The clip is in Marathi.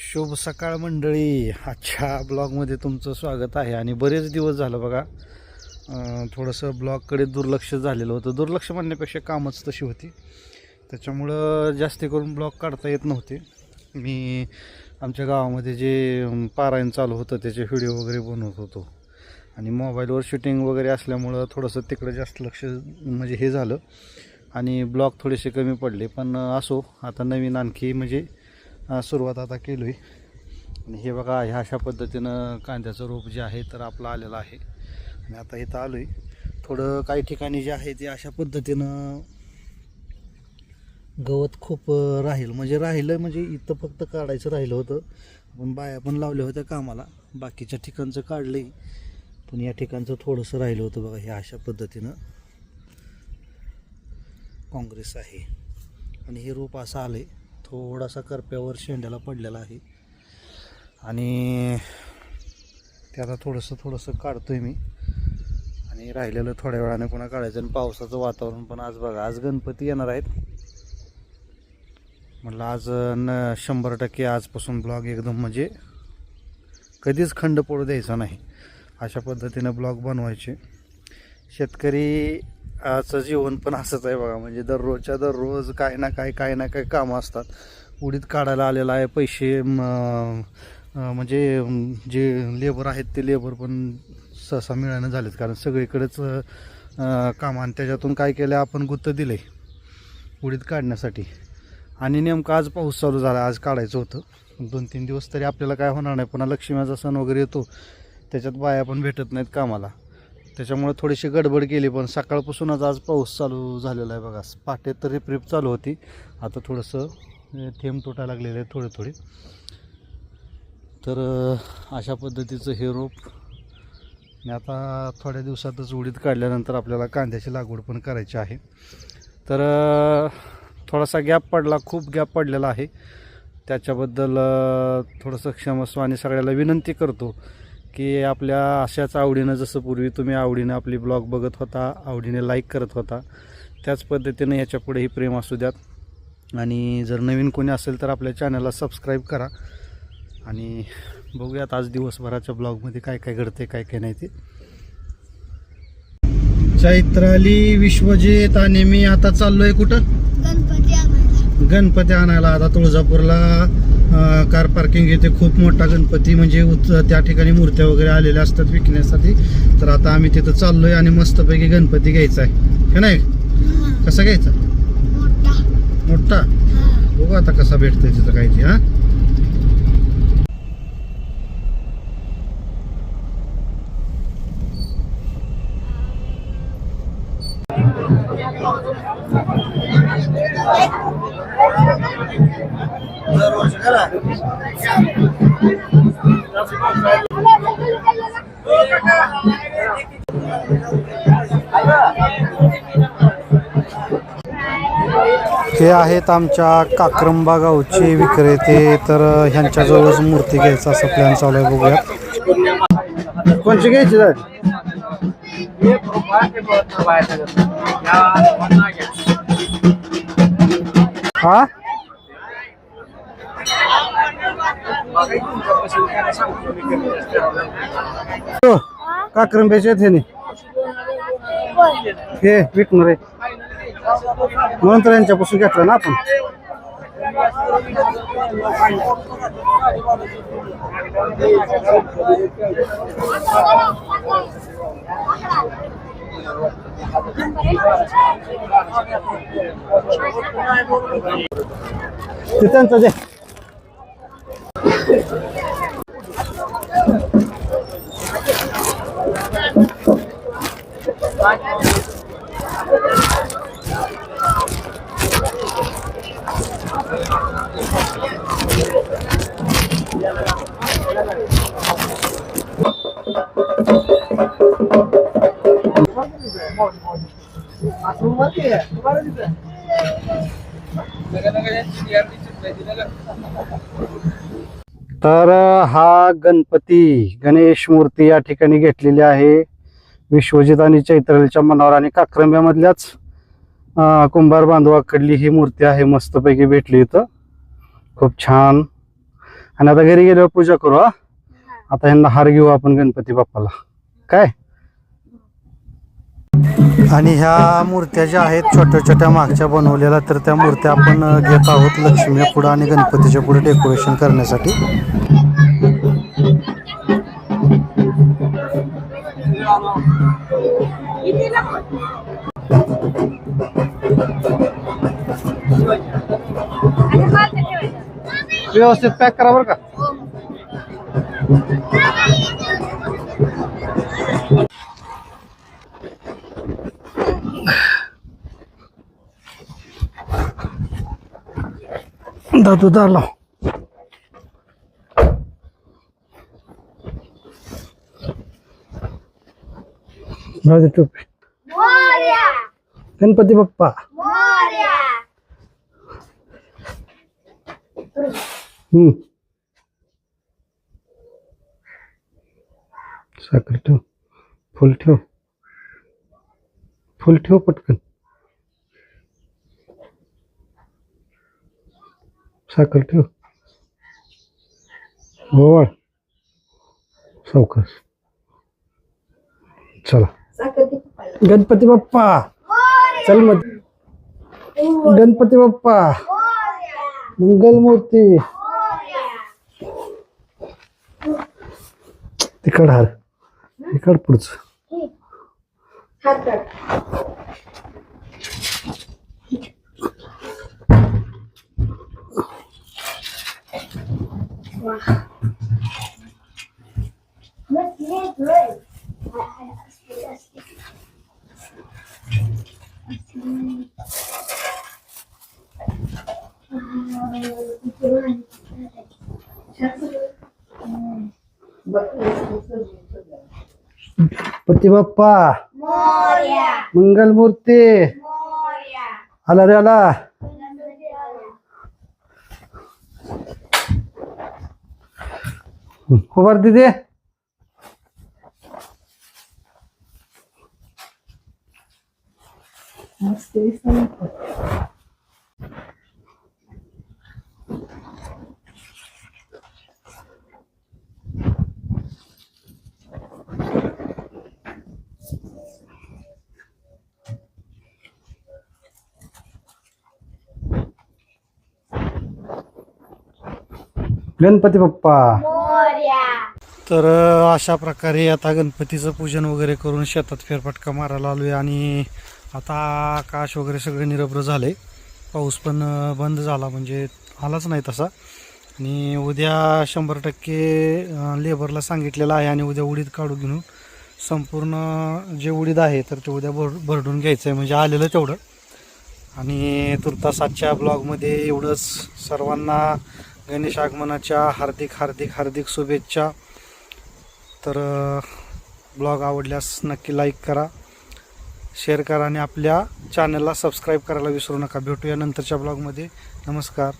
शुभ सकाळ मंडळी. आजच्या ब्लॉगमध्ये तुमचं स्वागत आहे. आणि बरेच दिवस झालं बघा थोडंसं ब्लॉगकडे दुर्लक्ष झालेलं होतं. दुर्लक्ष म्हणण्यापेक्षा कामच तशी होती. त्याच्यामुळं जास्त करून ब्लॉग काढता येत नव्हते. मी आमच्या गावामध्ये जे पारायण चालू होतं त्याचे व्हिडिओ वगैरे बनवत होतो. आणि मोबाईलवर शूटिंग वगैरे असल्यामुळं थोडंसं तिकडं जास्त लक्ष म्हणजे हे झालं. आणि ब्लॉग थोडेसे कमी पडले. पण असो आता नवीन आणखी म्हणजे सुरुवात आता केलो आहे आणि हे बघा ह्या अशा पद्धतीनं कांद्याचं रोप जे आहे तर आपलं आलेलं आहे. आणि आता इथं आलो आहे थोडं काही ठिकाणी जे आहे ते अशा पद्धतीनं गवत खूप राहील. म्हणजे राहिलं म्हणजे इथं फक्त काढायचं राहिलं होतं. पण बाया पण लावल्या होत्या कामाला. बाकीच्या ठिकाणचं काढलं पण या ठिकाणचं थोडंसं राहिलं होतं बघा हे अशा पद्धतीनं काँग्रेस आहे. आणि हे रोप असं आलं आहे थोडासा करप्यावर शेंड्याला पडलेला आहे. आणि ते आता थोडंसं थोडंसं आहे मी. आणि राहिलेलं थोड्या वेळाने पुन्हा काढायचं. आणि पावसाचं वातावरण पण आज बघा आज गणपती येणार आहेत. म्हटलं आज न शंभर टक्के आजपासून ब्लॉग एकदम म्हणजे कधीच खंड पडू द्यायचा नाही. अशा पद्धतीनं ब्लॉग बनवायचे. शेतकरी आजचं जीवन पण असंच आहे बघा. म्हणजे दररोजच्या दररोज काय ना काय काय ना काय कामं असतात. उडीत काढायला आलेला आहे पैसे म्हणजे जे लेबर आहेत ते लेबर पण सहसा मिळानं झालेत. कारण सगळीकडेच अं, काम आणि त्याच्यातून काय केलं आपण गुत्त दिले उडीत काढण्यासाठी. आणि नेमकं आज पाऊस चालू झाला आज काढायचं होतं. दोन तीन दिवस तरी आपल्याला काय होणार नाही. पुन्हा लक्ष्मीचा सण वगैरे येतो. त्याच्यात बाया पण भेटत नाहीत कामाला. त्याच्यामुळे थोडीशी गडबड केली पण सकाळपासूनच आज पाऊस चालू झालेला आहे बघा. पाटे तर रिप्रिप चालू होती. आता थोडंसं थेंब तुटायला लागलेले आहे थोडे थोडे. तर अशा पद्धतीचं हे रोप आणि आता थोड्या दिवसातच उडीद काढल्यानंतर आपल्याला कांद्याची लागवड पण करायची आहे. तर थोडासा गॅप पडला खूप गॅप पडलेला आहे. त्याच्याबद्दल थोडंसं क्षमस्व आणि सगळ्याला विनंती करतो. की आपल्या अशाच आवडीनं जसं पूर्वी तुम्ही आवडीनं आपली ब्लॉग बघत होता आवडीने लाईक करत होता त्याच पद्धतीनं याच्या पुढेही प्रेम असू द्यात. आणि जर नवीन कोणी असेल तर आपल्या चॅनलला सबस्क्राईब करा. आणि बघूयात आज दिवसभराच्या ब्लॉगमध्ये काय काय घडते काय काय नाही ते. चैत्राली विश्वजित आणि मी आता चाललोय कुठं? गणपती आणायला. गणपती आणायला आता तुळजापूरला. कार पार्किंग येथे खूप मोठा गणपती म्हणजे उत- त्या ठिकाणी मूर्त्या वगैरे आलेल्या असतात विकण्यासाठी. तर आता आम्ही तिथं चाललोय आणि मस्तपैकी गणपती घ्यायचा आहे. का नाही? हा, कसा घ्यायचा? मोठा. हा. बघू आता कसा भेटतोय तिथं काय ते हा? हे आहेत आमच्या काक्रंबा गावचे विक्रेते तर ह्यांच्याजवळच मूर्ती घ्यायचा असा प्लॅन चालू आहे बघूया कोणची घ्यायची हा? हो, काक्रंब्याचे आहेत ह्याने हे विकणार आहे. म्हणून तर यांच्यापासून घेतलं ना आपण. ते त्यांचं जे तर हा गणपती गणेश मूर्ती या ठिकाणी घेतलेली आहे. विश्वजित आणि चैत्रलीच्या मनावर आणि काक्रंब्यामधल्याच अं, कुंभार बांधवाकडली ही मूर्ती आहे मस्तपैकी भेटली इथं. खूप छान. आणि आता घरी गेल्यावर पूजा करू हा? आता यांना हार घेऊ आपण गणपती बाप्पाला. काय? आणि ह्या मूर्त्या ज्या आहेत छोट्या छोट्या मागच्या बनवलेल्या तर त्या मूर्त्या आपण घेत आहोत लक्ष्मी पुढं आणि गणपतीच्या पुढे डेकोरेशन करण्यासाठी. व्यवस्थित पॅक करा बरं का. दादू दार लाव टोपी. गणपती बाप्पा. हम्म. साखर ठेव. फुल ठेव. फुल ठेव पटकन. साखर ठेव. गोवाळ सावकाश. चला. गणपती बाप्पा. चल मग. गणपती बाप्पा. मंगलमूर्ती. तिकड हार तिकड पुढचं. गणपती बाप्पा मोर्या मंगलमूर्ती मोर्या आला रे आला खबर दिदे गणपती बाप्पा. मोर्या. तर अशा प्रकारे आता गणपतीचं पूजन वगैरे करून शेतात फेरफटका मारायला आलोय आणि आता आकाश वगैरे सगळं निरभ्र झालंय पाऊस पण बंद झाला म्हणजे आलाच नाही तसा. आणि उद्या शंभर टक्के लेबरला सांगितलेलं आहे आणि उद्या उडीद काढून घेऊन संपूर्ण जे उडीद आहे तर ते उद्या भर भरडून घ्यायचं आहे म्हणजे आलेलं तेवढं. आणि तुर्तास आजच्या ब्लॉगमध्ये एवढंच. सर्वांना गणेश आगमनाच्या हार्दिक हार्दिक हार्दिक शुभेच्छा. तर ब्लॉग आवडल्यास नक्की लाईक करा. शेअर करा आणि आपल्या चॅनलला सबस्क्राईब करायला विसरू नका. भेटूया नंतरच्या ब्लॉगमध्ये. नमस्कार.